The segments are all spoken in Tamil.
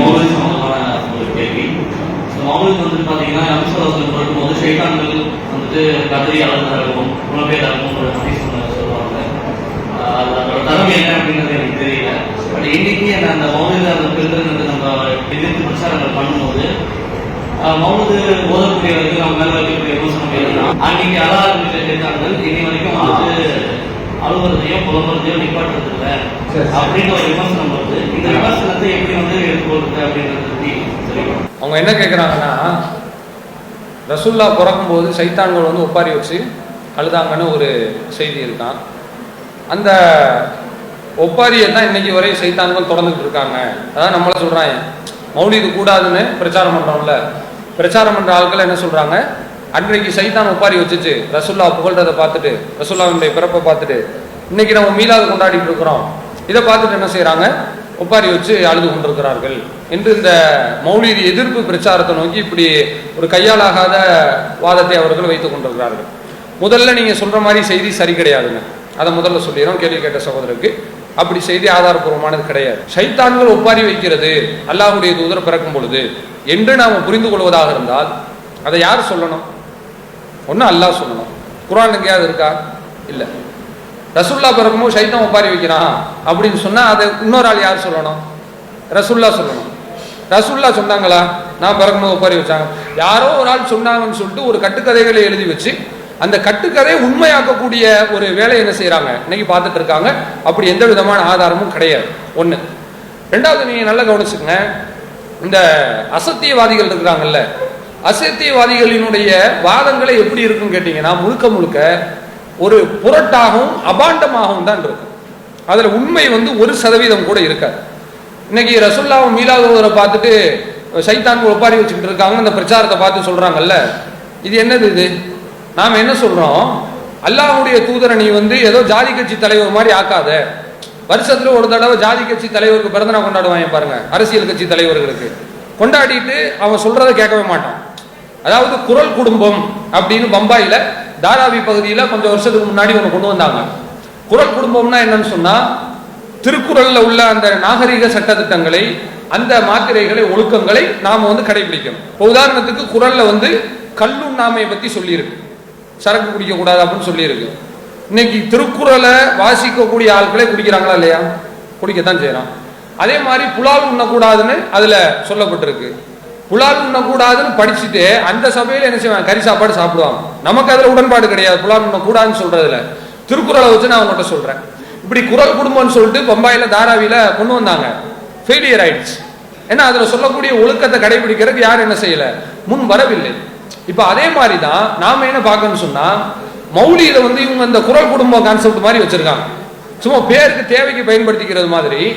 மௌலிக் சம்பந்தமான ஒரு கேள்வி மௌலிக் வந்து பார்த்தீங்கன்னா அம்சவாசல் பிறக்கும்போது சைத்தான்கள் வந்துட்டு ஒரு ஹதீஸ் ஒண்ணு சொல்லுவாங்க அதோட தரம் என்ன அப்படின்றது எனக்கு தெரியல பட் இன்னைக்கு அந்த அந்த பெருந்தது நம்ம எதிர்த்து பிரச்சாரங்கள் பண்ணும்போது மௌலிது ஓதக்கூடியவருக்கு நம்ம மேல வைக்கக்கூடிய விமர்சனம் என்னன்னா அன்னைக்கு அழ ஆரம்பிச்ச சைத்தான்கள் இனி வரைக்கும் வந்துட்டு அழுகுறதையோ புலம்புறதையோ நிப்பாட்டுறது இல்ல. அப்படின்னு ஒரு விமர்சனம் வருது. இந்த விமர்சனத்தை எப்படி வந்து எடுத்துக்கொள்றது அப்படின்றத அவங்க என்ன கேட்குறாங்கன்னா ரசுல்லா பிறக்கும்போது சைத்தான்கள் வந்து ஒப்பாரி வச்சு அழுதாங்கன்னு ஒரு செய்தி இருக்கான். அந்த ஒப்பாரியை தான் இன்னைக்கு வரை சைத்தான்கள் தொடர்ந்துட்டு இருக்காங்க. அதான் நம்மள சொல்றாங்க. மௌலிது கூடாதுன்னு பிரச்சாரம் பண்றோம்ல. பிரச்சாரம் பண்ற ஆட்கள் என்ன சொல்றாங்க? அன்றைக்கு சைத்தான் ஒப்பாரி வச்சுச்சு. ரசுல்லா புகழ்றதை பார்த்துட்டு ரசுல்லாவுடைய பிறப்பை பார்த்துட்டு இன்னைக்கு நம்ம மீலாது கொண்டாடிட்டு இருக்கிறோம். இதை பார்த்துட்டு என்ன செய்கிறாங்க ஒப்பாரி வச்சு அழுது கொண்டிருக்கிறார்கள். என்று இந்த மௌலிதி எதிர்ப்பு பிரச்சாரத்தை நோக்கி இப்படி ஒரு கையாலாகாத வாதத்தை அவர்கள் வைத்துக் கொண்டிருக்கிறார்கள். முதல்ல நீங்கள் சொல்கிற மாதிரி செய்தி சரி கிடையாதுங்க. அதை முதல்ல சொல்லிடுறோம். கேள்வி கேட்ட சகோதரருக்கு. அப்படி செய்தி ஆதாரபூர்வமானது கிடையாது. சைத்தான்கள் ஒப்பாரி வைக்கிறது அல்லாஹுடைய தூதர் பிறக்கும் பொழுது. என்று நாம் புரிந்து கொள்வதாக இருந்தால் அதை யார் சொல்லணும்? ஒன்றும் அல்லாஹ் சொல்லணும். குரான் எங்கேயாவது இருக்கா? இல்லை. ரசுல்லா பிறக்கும்போது சைத்தம் ஒப்பாரி வைக்கிறான் அப்படின்னு சொன்னால் அதை இன்னொரு ஆள் யார் சொல்லணும்? ரசுல்லா சொல்லணும். ரசுல்லா சொன்னாங்களா? நான் பிறக்கும்போது ஒப்பாரி வச்சாங்க. யாரோ ஒரு ஆள் சொன்னாங்கன்னு சொல்லிட்டு ஒரு கட்டுக்கதைகளை எழுதி வச்சு அந்த கட்டுக்கதை உண்மையாக்கக்கூடிய ஒரு வேலையை என்ன செய்கிறாங்க இன்னைக்கு பார்த்துட்டு இருக்காங்க. அப்படி எந்த விதமான ஆதாரமும் கிடையாது. ஒன்று ரெண்டாவது நீங்கள் நல்லா கவனிச்சுக்கங்க. இந்த அசத்தியவாதிகள் இருக்கிறாங்கல்ல அசத்தியவாதிகளினுடைய வாதங்களை எப்படி இருக்குன்னு கேட்டிங்கன்னா முழுக்க முழுக்க ஒரு புரட்டாகவும் அபாண்டமாகவும் தான் இருக்கும். அதில் உண்மை வந்து ஒரு சதவீதம் கூட இருக்காது. இன்னைக்கு ரசுல்லாவும் மீலாதோதரை பார்த்துட்டு சைத்தான் ஒப்பாரி வச்சுக்கிட்டு இருக்காங்க அந்த பிரச்சாரத்தை பார்த்து சொல்கிறாங்கல்ல இது என்னது இது? நாம் என்ன சொல்கிறோம் அல்லாஹுடைய தூதரை நீ வந்து ஏதோ ஜாதி கட்சி தலைவர் மாதிரி ஆக்காத. வருஷத்தில் ஒரு தடவை ஜாதி கட்சி தலைவருக்கு பிறந்தநாள் கொண்டாடுவாங்க பாருங்க அரசியல் கட்சி தலைவர்களுக்கு. கொண்டாடிட்டு அவன் சொல்றதை கேட்கவே மாட்டான். அதாவது குரல் குடும்பம் அப்படின்னு பம்பாயில் தாராவி பகுதியில் கொஞ்சம் வருஷத்துக்கு முன்னாடி ஒன்று கொண்டு வந்தாங்க. குரல் குடும்பம்னா என்னன்னு சொன்னால் திருக்குறளில் உள்ள அந்த நாகரிக சட்டத்திட்டங்களை அந்த மாத்திரைகளை ஒழுக்கங்களை நாம் வந்து கடைபிடிக்கணும். இப்போ உதாரணத்துக்கு குரலில் வந்து கல்லுண்ணாமையை பற்றி சொல்லியிருக்கு. சரக்கு குடிக்கக்கூடாது அப்படின்னு சொல்லியிருக்கு. இன்னைக்கு திருக்குறளை வாசிக்கக்கூடிய ஆட்களே குடிக்கிறாங்களா இல்லையா? குடிக்கத்தான் செய்யறான். அதே மாதிரி புலால் உண்ணக்கூடாதுன்னு அதில் சொல்லப்பட்டிருக்கு. புலால் உண்ணக்கூடாதுன்னு படிச்சுட்டு அந்த சபையில என்ன செய்வாங்க? கறி சாப்பாடு சாப்பிடுவாங்க. நமக்கு அதுல உடன்பாடு கிடையாது. புலால் உண்ணக்கூடாதுன்னு சொல்றதுல. திருக்குறளை வச்சு நான் உங்கள்கிட்ட சொல்றேன். இப்படி குரல் குடும்பம்னு சொல்லிட்டு பம்பாயில தாராவியில் கொண்டு வந்தாங்க. ஃபெயிலியர் ஆயிடுச்சு. ஏன்னா அதுல சொல்லக்கூடிய ஒழுக்கத்தை கடைபிடிக்கிறதுக்கு யாரும் என்ன செய்யல? முன் வரவில்லை. இப்ப அதே மாதிரி தான் நாம என்ன பார்க்கணும்னு சொன்னா மௌலியில வந்து இவங்க அந்த குரல் குடும்ப கான்செப்ட் மாதிரி வச்சிருக்காங்க. சும்மா பேருக்கு தேவைக்கு பயன்படுத்திக்கிறது மாதிரி.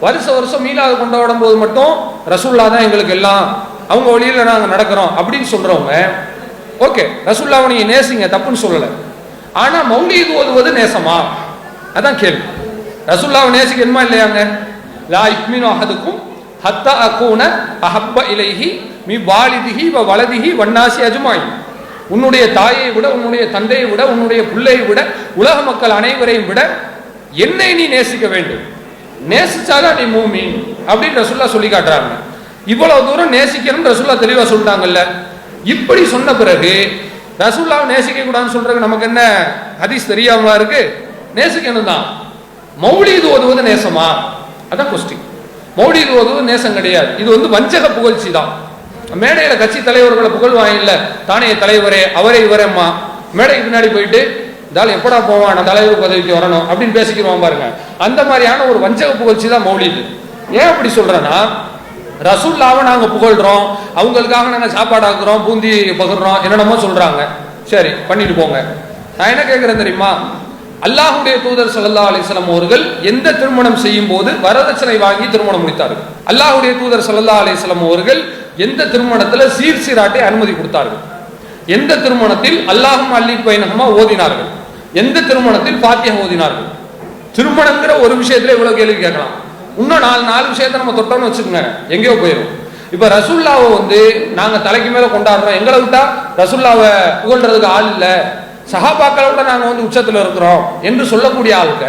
வருஷ வருஷம் மீலாது கொண்டாடும் போது மட்டும் ரசூல்லா தான் எங்களுக்கு எல்லாம் அவங்க வழியில் நாங்கள் நடக்கிறோம் அப்படின்னு சொல்றவங்க ஓகே ரசுல்லாவை நீங்க நேசிங்க தப்புன்னு சொல்லலை. ஆனால் மௌலீது ஓதுவது நேசமா? அதான் கேள்வி. ரசுல்லாவை நேசிக்கணுமா இல்லையாங்க? லா இக்மினு அஹதுக்கும் ஹத்தா அக்கூன அஹப்ப இலைஹி மி வாலிதிஹி வ வலதிஹி வன்னாசி அஜுமாயி உன்னுடைய தாயை விட உன்னுடைய தந்தையை விட உன்னுடைய பிள்ளையை விட உலக மக்கள் அனைவரையும் விட என்னை நீ நேசிக்க வேண்டும். நேசிச்சாதான் நீ மூமி அப்படின்னு ரசுல்லா சொல்லி காட்டுறாங்க. இவ்வளவு தூரம் நேசிக்கணும் ரசுல்லா தெளிவா சொல்லிட்டாங்கல்ல. இப்படி சொன்ன பிறகு ரசுல்லாவை நேசிக்க கூடாதுன்னு சொல்றது நமக்கு என்ன ஹதீஸ் தெரியாமலா இருக்கு? நேசிக்கணும் தான். மௌலிது ஓதுவது நேசமா? அதான் கொஸ்டின் மௌலிது ஓதுவது நேசம் கிடையாது. இது வந்து வஞ்சக புகழ்ச்சி தான். மேடையில கட்சி தலைவர்களை புகழ்வாங்க இல்ல. தானே தலைவரே அவரே இவரேம்மா. மேடைக்கு பின்னாடி போயிட்டு இதால் எப்படா போவான்? நான் தலைவர் பதவிக்கு வரணும். அப்படின்னு பேசிக்கிறோம் பாருங்க. அந்த மாதிரியான ஒரு வஞ்சக புகழ்ச்சி தான் மௌலிது. ஏன் அப்படி சொல்றேன்னா ரசூல்லாவை நாங்கள் புகழ்கிறோம் அவங்களுக்காக நாங்கள் சாப்பாடு ஆக்குறோம் பூந்தி பகிர்றோம் என்னென்னமோ சொல்றாங்க. சரி பண்ணிட்டு போங்க. நான் என்ன கேட்குறேன் தெரியுமா? அல்லாஹுடைய தூதர் சல்லா அலிஸ்லாம் அவர்கள் எந்த திருமணம் செய்யும் போது வரதட்சணை வாங்கி திருமணம் முடித்தார்கள். அல்லாஹுடைய தூதர் சல்லா அலிஸ்லாம் அவர்கள் எந்த திருமணத்தில் சீர் சீராட்டை அனுமதி கொடுத்தார்கள்? எந்த திருமணத்தில் அல்லாஹும் அல்லி பைனகமா ஓதினார்கள்? எந்த திருமணத்தில் பாத்தியம் ஓதினார்கள்? திருமணங்கிற ஒரு விஷயத்துல இவ்வளவு கேள்வி கேட்கலாம். இன்னும் நாலு நாலு விஷயத்த நம்ம தொட்டோம்னு வச்சுக்கோங்க. எங்கேயோ போயிடும் இப்போ ரசுல்லாவை வந்து நாங்கள் தலைக்கு மேலே கொண்டாடுறோம். எங்களை விட்டா ரசுல்லாவை புகழ்றதுக்கு ஆள் இல்லை. சஹாபாக்களை விட நாங்கள் வந்து உச்சத்தில் இருக்கிறோம் என்று சொல்லக்கூடிய ஆளுக்க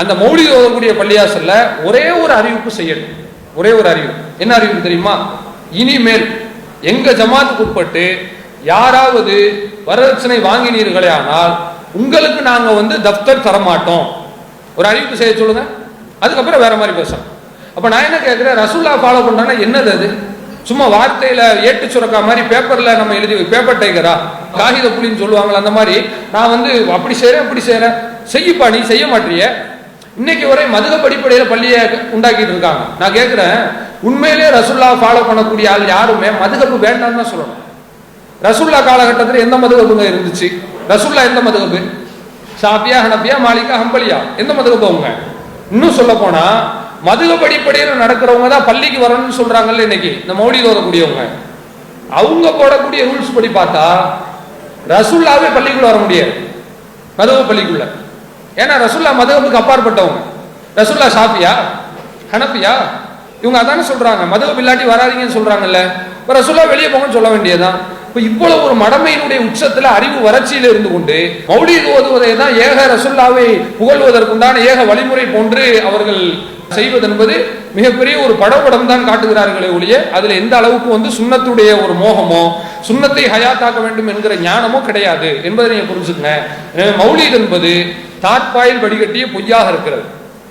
அந்த மௌலிக ஓதக்கூடிய பள்ளியாசல்ல ஒரே ஒரு அறிவிப்பு செய்யணும். ஒரே ஒரு அறிவிப்பு என்ன அறிவிப்பு தெரியுமா? இனிமேல் எங்க ஜமாத்துக்கு உட்பட்டு யாராவது வரதட்சணை வாங்கினீர்களே ஆனால் உங்களுக்கு நாங்கள் வந்து தப்தர் தரமாட்டோம். ஒரு அறிவிப்பு செய்ய சொல்லுங்க. அதுக்கப்புறம் வேற மாதிரி பேசணும் அப்ப நான் என்ன கேட்கிறேன் ரசூல்லா ஃபாலோ பண்றான்னா என்னது அது? சும்மா வார்த்தையில ஏட்டு சுரக்கா மாதிரி பேப்பர்ல நம்ம எழுதி பேப்பர் டைக்கரா காகித புலின்னு சொல்லுவாங்களா அந்த மாதிரி. நான் வந்து அப்படி செய்கிறேன் இப்படி செய்கிறேன் செய்யப்பா நீ செய்ய மாட்டிய. இன்னைக்கு வரை மதுக படிப்படையில பள்ளியை உண்டாக்கிட்டு இருக்காங்க. நான் கேட்கிறேன் உண்மையிலேயே ரசுல்லா ஃபாலோ பண்ணக்கூடிய ஆள் யாருமே மதுகப்பு வேண்டாம்னு தான் சொல்லணும். ரசுல்லா காலகட்டத்தில் எந்த மதுகப்புங்க இருந்துச்சு? ரசுல்லா எந்த மதுகப்பு? சாப்பியா ஹனப்பியா மாலிகா ஹம்பலியா? எந்த மதுகப்பு அவங்க? இன்னும் சொல்ல போனா மதுக படிப்படியில் நடக்கிறவங்க தான் பள்ளிக்கு வரணும்னு சொல்றாங்கல்ல இன்னைக்கு இந்த மௌலியில் வரக்கூடியவங்க. அவங்க போடக்கூடிய ரூல்ஸ் படி பார்த்தா ரசுல்லாவே பள்ளிக்குள்ள வர முடியாது. மதுவ பள்ளிக்குள்ள. ஏன்னா ரசுல்லா மதுகப்புக்கு அப்பாற்பட்டவங்க. ரசுல்லா ஷாஃபியா ஹனப்பியா இவங்க அதானே சொல்றாங்க? மதுகப் இல்லாட்டி வராதீங்கன்னு சொல்றாங்கல்ல. இப்ப ரசுல்லா வெளியே போங்கன்னு சொல்ல வேண்டியதுதான். இப்போ இவ்வளவு ஒரு மடமையினுடைய உச்சத்துல அறிவு வறட்சியில் இருந்து கொண்டு மௌலிக் ஓதுவதை தான் ஏக ரசுல்லாவை புகழ்வதற்குண்டான ஏக வழிமுறை போன்று அவர்கள் செய்வதென்பது மிகப்பெரிய ஒரு படப்படம் தான் காட்டுகிறார்களே ஒழிய அதுல எந்த அளவுக்கு வந்து சுண்ணத்துடைய ஒரு மோகமோ சுண்ணத்தை ஹயாத்தாக்க வேண்டும் என்கிற ஞானமோ கிடையாது என்பதை நீங்க புரிஞ்சுக்கங்க. எனவே என்பது தாட்பாயில் வடிகட்டிய பொய்யாக இருக்கிறது.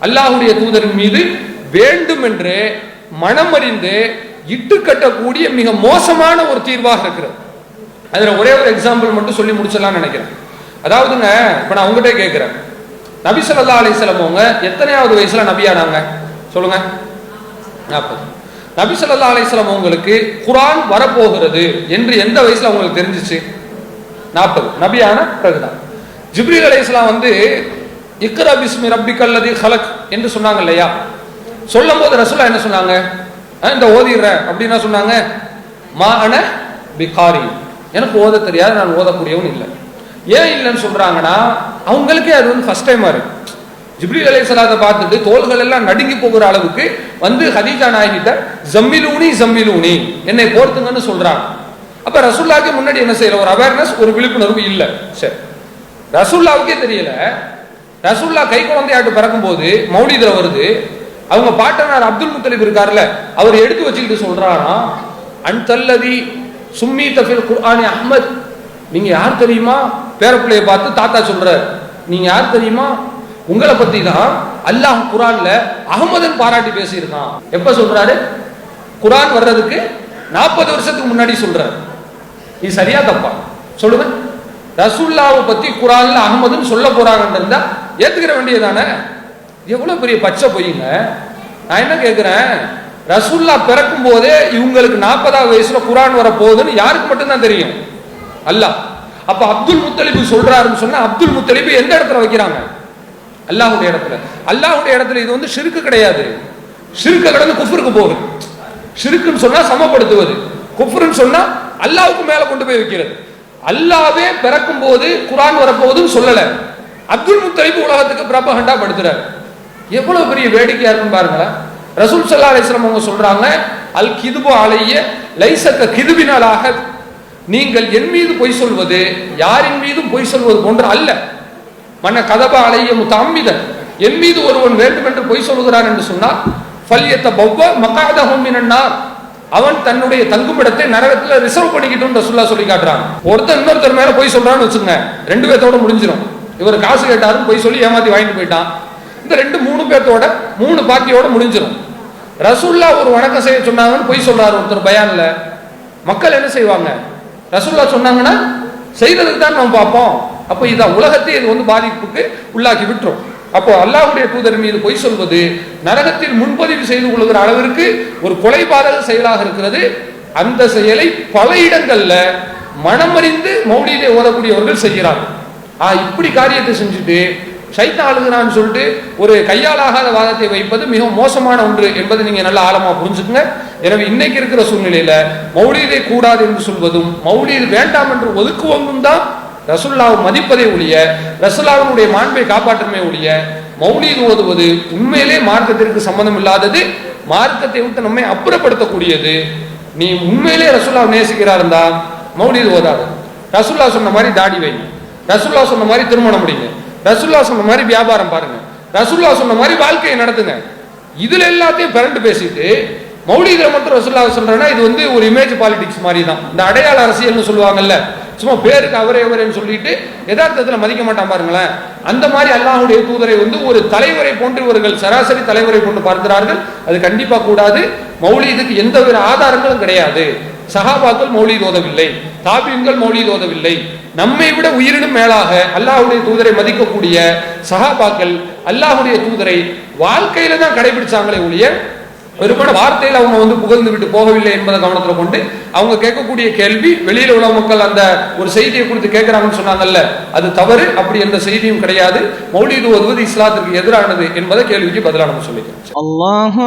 அல்லாஹுடைய தூதரின் மீது வேண்டும் என்று மனமறிந்து இட்டு கட்டக்கூடிய மிக மோசமான ஒரு தீர்வாக இருக்கிறது. அதில் ஒரே ஒரு எக்ஸாம்பிள் மட்டும் சொல்லி முடிச்சிடலாம்னு நினைக்கிறேன். அதாவதுங்க இப்போ நான் உங்ககிட்ட கேட்குறேன் நபி சொல்லா அலைஹி அவங்க எத்தனையாவது வயசுல நபியானாங்க? சொல்லுங்க. நாற்பது நபி சொல்லா அலிஸ்லாம் உங்களுக்கு குரான் வரப்போகிறது என்று எந்த வயசுல உங்களுக்கு தெரிஞ்சிச்சு? நாற்பது நபியான பிறகுதான். ஜிப்ரி அலைஹிஸ்ஸலாம் வந்து இக்ரா பிஸ்மி ரப்பிக்கல்லதி ஹலக் என்று சொன்னாங்க இல்லையா? சொல்லும் போது ரசுல்லா என்ன சொன்னாங்க? இந்த ஓதிடுறேன் அப்படின்னா சொன்னாங்க? மா அன பிகாரி. எனக்கு ஓத தெரியாது நான் ஓதக்கூடியவன் இல்லை. ஏன் இல்லைன்னு சொல்றாங்கன்னா அவங்களுக்கே அது வந்து ஃபர்ஸ்ட் டைமா இருக்கு. ஜிப்ரீல் அலைஹிஸ்ஸலாத்தை பார்த்துட்டு தோள்கள் எல்லாம் நடுங்கி போகிற அளவுக்கு வந்து ஹதீஜா நாயகிட்ட ஜம்மிலூனி ஜம்மிலூனி. என்னை போர்த்துங்கன்னு சொல்றாங்க. அப்ப ரசூல்லாவுக்கு முன்னாடி என்ன செய்யற ஒரு அவேர்னஸ் ஒரு விழிப்புணர்வு இல்லை. சரி. ரசுல்லாவுக்கே தெரியல. ரசுல்லா கை குழந்தையாட்டு பிறக்கும்போது மௌலிதுல வருது. அவங்க பாட்டனார் அப்துல் முத்தலிப் இருக்கார்ல அவர் எடுத்து வச்சுக்கிட்டு சொல்றாராம் அன்தல்லதி சும்மி தஃபில் குர்ஆனி அஹ்மத். நீங்க யார் தெரியுமா? பேரப்பிள்ளைய பார்த்து தாத்தா சொல்றார் நீங்க யார் தெரியுமா? உங்களை பத்தி தான் அல்லாஹ் குரான்ல அகமதன் பாராட்டி பேசியிருக்கான். எப்ப சொல்றாரு? குரான் வர்றதுக்கு நாற்பது வருஷத்துக்கு முன்னாடி சொல்றாரு. இது சரியா தப்பா? சொல்லுங்க. ரசுல்லாவை பத்தி குரான்ல அகமதுன்னு சொல்ல போறாங்கன்னு இருந்தா ஏத்துக்கிற வேண்டியதானே எவ்வளவு பெரிய பச்சை பொய்யுங்க நான் என்ன கேட்கிறேன் ரசுல்லா பிறக்கும் போதே இவங்களுக்கு நாற்பதாவது வயசுல குரான் வர போகுதுன்னு யாருக்கு மட்டும்தான் தெரியும்? அல்லாஹ். அப்ப அப்துல் முத்தலிபு சொல்றாருன்னு சொன்னா அப்துல் முத்தலிபு எந்த இடத்துல வைக்கிறாங்க? அல்லாஹுடைய இடத்துல. அல்லாஹுடைய இடத்துல இது வந்து சிறுக்கு கிடையாது. சிறுக்க கடந்து குஃபருக்கு போகுது. சிறுக்குன்னு சொன்னா சமப்படுத்துவது. குஃப்ருன்னு சொன்னா அல்லாவுக்கு மேல கொண்டு போய் வைக்கிறது. அல்லாவே பிறக்கும் போது குரான் வரப்போகுதுன்னு சொல்லல. அப்துல் முத்தலிபு உலகத்துக்கு பிரபகண்டா படுத்துறாரு. எவ்வளவு பெரிய வேடிக்கையா இருக்குன்னு பாருங்களேன். ரசூல் சல்லா அலிஸ்லாம் அவங்க சொல்றாங்க அல் கிதுபு அலைய லைசக்க கிதுபினாலாக. நீங்கள் என் மீது பொய் சொல்வது யாரின் மீதும் பொய் சொல்வது போன்று அல்ல. மன்ன கதபா அலைய முத்தாமிதன் என் மீது ஒருவன் வேண்டும் என்று பொய் சொல்கிறான் என்று சொன்னால் பல்யத்த பவ்வ மகாத மினன்னார். அவன் தன்னுடைய தங்குமிடத்தை நரகத்துல ரிசர்வ் பண்ணிக்கிட்டு ரசூல்லா சொல்லி காட்டுறான். ஒருத்தன் இன்னொருத்தர் மேல போய் சொல்றான்னு வச்சுங்க ரெண்டு பேர்த்தோட முடிஞ்சிடும் இவர் காசு கேட்டாருன்னு போய் சொல்லி ஏமாத்தி வாங்கிட்டு போயிட்டான். இந்த ரெண்டு மூணு பேர்த்தோட மூணு பாக்கியோட முடிஞ்சிடும் ரசூல்லா ஒரு வணக்கம் செய்ய சொன்னாங்கன்னு பொய் சொல்றாரு ஒருத்தர் பயான்ல. மக்கள் என்ன செய்வாங்க? ரசூல்லா சொன்னாங்கன்னா செய்யறதுக்கு தான் நம்ம பார்ப்போம். அப்போ இதான் உலகத்தை இது வந்து பாதிப்புக்கு உள்ளாக்கி விட்டுரும். அப்போ அல்லாஹ்வுடைய தூதர் மீது பொய் சொல்வது நரகத்தில் முன்பதிவு செய்து கொள்கிற அளவிற்கு ஒரு கொலைபாதக செயலாக இருக்கிறது. அந்த செயலை பல இடங்கள்ல மனமறிந்து மௌடியிலே ஓதக்கூடியவர்கள் செய்கிறார்கள். ஆ இப்படி காரியத்தை செஞ்சுட்டு சைத்தான் அழுகிறான்னு சொல்லிட்டு ஒரு கையாலாகாத வாதத்தை வைப்பது மிகவும் மோசமான ஒன்று என்பதை நீங்க நல்ல ஆழமாக புரிஞ்சுக்குங்க. எனவே இன்னைக்கு இருக்கிற சூழ்நிலையில மௌலியதை கூடாது என்று சொல்வதும் மௌலியது வேண்டாம் என்று ஒதுக்குவதும் தான் ரசுல்லாவை மதிப்பதை ஒழிய ரசுல்லாவினுடைய மாண்பை காப்பாற்றுமே ஒழிய மௌலியது ஓதுவது உண்மையிலே மார்க்கத்திற்கு சம்பந்தம் இல்லாதது மார்க்கத்தை விட்டு நம்மை அப்புறப்படுத்தக்கூடியது. நீ உண்மையிலே ரசுல்லா நேசிக்கிறா இருந்தா மௌலியது ஓதாது. ரசுல்லா சொன்ன மாதிரி தாடி வைங்க. ரசுல்லா சொன்ன மாதிரி திருமணம் முடிங்க. ரசுல்லா சொன்ன மாதிரி வியாபாரம் பாருங்க. ரசுல்லா சொன்ன மாதிரி வாழ்க்கையை நடத்துங்க. இதுல எல்லாத்தையும் பிறண்டு பேசிட்டு மௌலிகளை மட்டும் ரசுல்லா சொல்றேன்னா இது வந்து ஒரு இமேஜ் பாலிடிக்ஸ் மாதிரி தான் இந்த அடையாள அரசியல்னு சொல்லுவாங்கல்ல சும்மா பேருக்கு அவரே அவரேன்னு சொல்லிட்டு யதார்த்தத்தில் மதிக்க மாட்டான் பாருங்களேன். அந்த மாதிரி அல்லாஹுடைய தூதரை வந்து ஒரு தலைவரை போன்று இவர்கள் சராசரி தலைவரை போன்று பார்க்கிறார்கள். அது கண்டிப்பாக கூடாது. மௌலீதுக்கு எந்த ஒரு ஆதாரங்களும் கிடையாது. சஹாபாக்கள் மௌலி ஓதவில்லை. தாபியங்கள் மௌலி ஓதவில்லை. நம்மை விட உயிரினும் மேலாக அல்லாஹுடைய தூதரை மதிக்கக்கூடிய சகாபாக்கள் அல்லாஹுடைய தூதரை வாழ்க்கையில தான் கடைபிடிச்சாங்களே ஒழிய வெறுமான வார்த்தையில் அவங்க வந்து புகழ்ந்து விட்டு போகவில்லை என்பதை கவனத்தில் கொண்டு அவங்க கேட்கக்கூடிய கேள்வி வெளியில் உள்ள மக்கள் அந்த ஒரு செய்தியை கொடுத்து கேட்கிறாங்கன்னு சொன்னாங்கல்ல அது தவறு அப்படி எந்த செய்தியும் கிடையாது. மௌலிது ஒதுவது இஸ்லாத்திற்கு எதிரானது என்பதை கேள்விக்கு பதிலாக நம்ம சொல்லிக்கிறோம். அல்லாஹ்